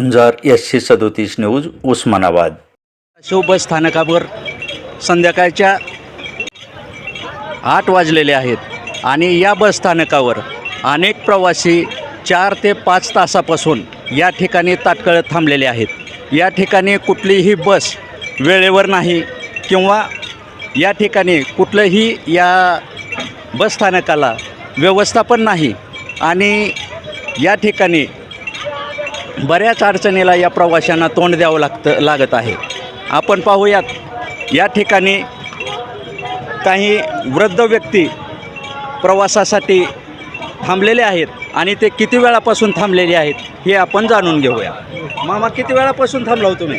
झुंजार एसशे सदोतीस न्यूज उस्मानाबाद. शिव बस स्थानकावर संध्याकाळच्या आठ वाजलेले आहेत आणि या बस स्थानकावर अनेक प्रवासी चार ते पाच तासापासून या ठिकाणी तात्काळ थांबलेले आहेत. या ठिकाणी कुठलीही बस वेळेवर नाही किंवा या ठिकाणी कुठलंही या बस स्थानकाला व्यवस्थापन नाही आणि या ठिकाणी बऱ्याच अडचणीला या प्रवाशांना तोंड द्यावं लागतं लागत आहे. आपण पाहूयात या ठिकाणी काही वृद्ध व्यक्ती प्रवासासाठी थांबलेले आहेत आणि ते किती वेळापासून थांबलेले आहेत हे आपण जाणून घेऊया. मामा किती वेळापासून थांबला हो तुम्ही?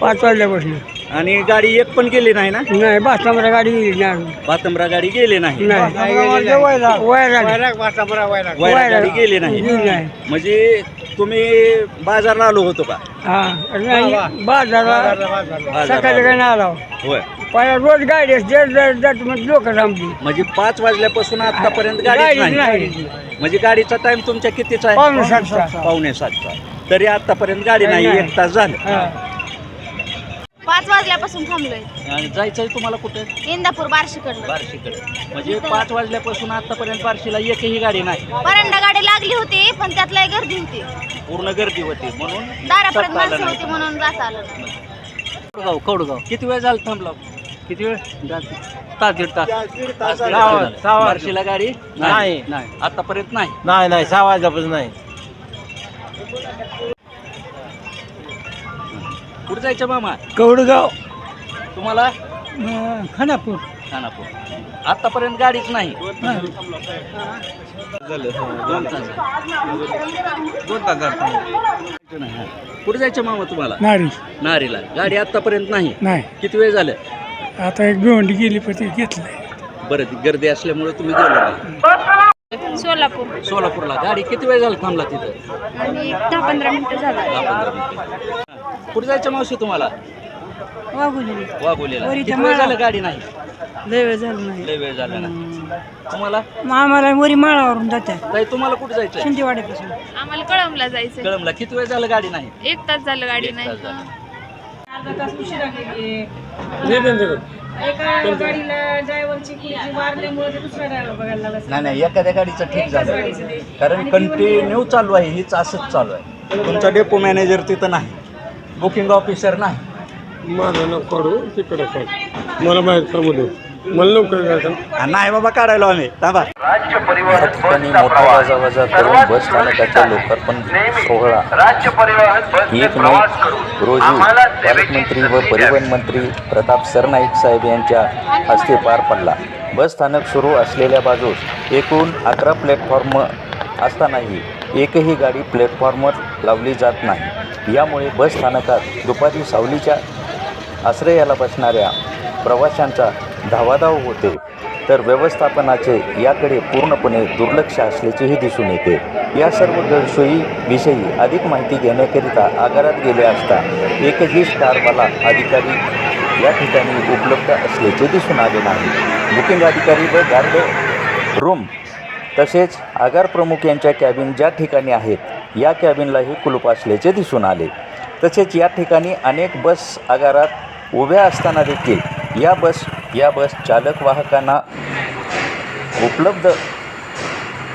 पाच वाजल्यापासून. आणि गाडी एक पण गेली नाही ना? नाही बस नंबर गाडी गेली नाही बातमरा गाडी गेली नाही. नाही. वैराग. वैरा गाडी गेली नाही. गेली नाही. म्हणजे तुम्ही बाजारला आलो होतो का? हा नाही बाजारला सकाळी काय आला. होय. पहिला रोज गाडी असते जर जात मग लोक थांबली. म्हणजे पाच वाजल्यापासून आतापर्यंत गाडी गाडीच नाही. नाही. म्हणजे गाडीचा टाइम तुमच्या कितीचा आहे? पावणे सातचा. पावणे सातचा. तरी आतापर्यंत गाडी नाही. एक तास झालं. वाजल्यापासून थांबलोय. आणि जायचंय तुम्हाला कुठे? इंदापूर बार्शीकडनं. बार्शीकडे. म्हणजे पाच वाजल्यापासून आतापर्यंत बार्शीला एकही गाडी नाही. परंडा गाडी लागली होती पण त्यात लय गर्दी होती. पूर्ण गर्दी होती म्हणून दारापर्यंत जाता आलं माणसं नाही. होती म्हणून जाता आलं नाही. कौडगाव कौडगाव किती वेळ झाला थांबला? किती वेळ? तास दीड तास. सहा- सहा वाजले. बार्शीला गाडी नाही. नाही. आतापर्यंत नाही. नाही नाही. सहा वाजल्यापासून नाही. कुठे जायचं मामा? कौडगाव तुम्हाला? खानापूर. खानापूर. आतापर्यंत गाडीच नाही. दोन तास दोन तास कुठे जायचं मामा तुम्हाला? नारी. नारीला. गाडी आतापर्यंत नाही. नाही. किती वेळ झालं? आता एक भिवंडी गेली पण ते घेतलंय बरं ती गर्दी असल्यामुळे तुम्ही गेलो नाही. सोलापूर. सोलापूरला. गाडी किती वेळ झाला थांबला तिथं? आणि दहा पंधरा मिनिटं झालं. दहा पंधरा मिनिटं. कुठे जायचं मावशी तुम्हाला? वाघुली वाघोलीला. वरीच्या किती वेळ माळा. झालं गाडी नाही? लय वेळ झालं नाही. लय वेळ झाला ना तुम्हाला? आम्हाला वरी माळावरून जातात ताई तुम्हाला कुठे जायचं शिंदेवाड्यापासून आम्हाला कळमला जायचं कळमला किती वेळ झालं गाडी नाही? एक तास झालं गाडी एक नाही. तास. एका गाडीला ड्रायव्हरची खुर्ची मारल्यामुळे ते दुसऱ्या ड्रायव्हर बघायला लागला नाही नाही. एखाद्या गाडीचं ठीक झालं. कारण कंटिन्यू चालू आहे. हीच असंच चालू आहे. तुमचा डेपो मॅनेजर तिथं नाही. बुकिंग ऑफिसर नाही. माझं नाव काढू तिकडे काढ. मला माहीत सांगू दे. मला लवकर जायचं नाही बाबा काढायला आम्ही. थांबा. या ठिकाणी मोठा गाजावाजा करून बस स्थानकाचा लोकार्पण सोहळा. एक मे रोजी पालकमंत्री व परिवहन मंत्री प्रताप सरनाईक साहेब यांच्या हस्ते पार पडला. बस स्थानक सुरू असलेल्या बाजूस एकूण अकरा प्लॅटफॉर्म असतानाही एकही गाडी प्लॅटफॉर्मवर लावली जात नाही. यामुळे बस स्थानकात दुपारी सावलीच्या आश्रयाला बसणाऱ्या प्रवाशांचा धावाधाव होते तर व्यवस्थापनाचे याकडे पूर्णपणे दुर्लक्ष असल्याचेही दिसून येते. या सर्व गैरसोयीविषयी अधिक माहिती घेण्याकरिता आगारात गेले असता एकही स्टारवाला अधिकारी या ठिकाणी उपलब्ध असल्याचे दिसून आले नाही. बुकिंग अधिकारी व गार्ड रूम तसेच आगार प्रमुख यांच्या कॅबिन ज्या ठिकाणी आहेत या कॅबिनलाही कुलूप असल्याचे दिसून आले. तसेच या ठिकाणी अनेक बस आगारात उभ्या असताना देखील या बस या बस चालक वाहकांना उपलब्ध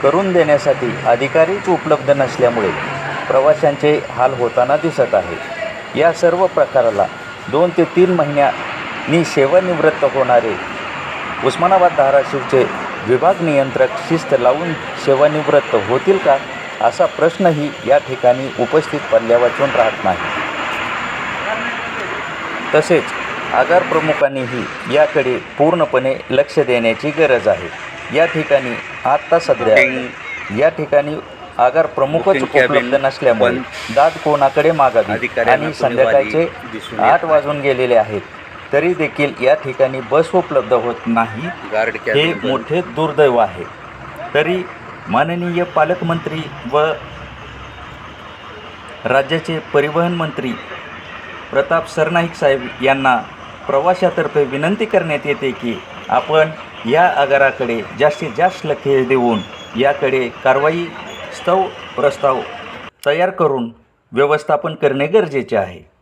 करून देण्यासाठी अधिकारीच उपलब्ध नसल्यामुळे प्रवाशांचे हाल होताना दिसत आहे. या सर्व प्रकाराला दोन ते तीन महिन्यांनी सेवानिवृत्त होणारे उस्मानाबाद धाराशिवचे विभाग नियंत्रक शिस्त लावून सेवानिवृत्त होतील का असा प्रश्नही या ठिकाणी उपस्थित पडल्यावाचून राहत नाही. तसेच आगार प्रमुखांनीही याकडे पूर्णपणे लक्ष देण्याची गरज आहे या ठिकाणी आत्ता सध्या या ठिकाणी आगार प्रमुखच उपलब्ध नसल्यामुळे दाद कोणाकडे मागावी आणि संध्याकाळचे आठ. वाजून गेलेले आहेत तरी देखील या ठिकाणी बस उपलब्ध होत नाही हे. मोठे दुर्दैव आहे तरी माननीय पालकमंत्री व राज्याचे परिवहन मंत्री प्रताप सरनाईक साहेब यांना प्रवाशातर्फे विनंती करण्यात येते की आपण या आगाराकडे जास्तीत जास्त लक्ष देऊन याकडे कारवाई स्तव प्रस्ताव तयार करून व्यवस्थापन करणे गरजेचे आहे.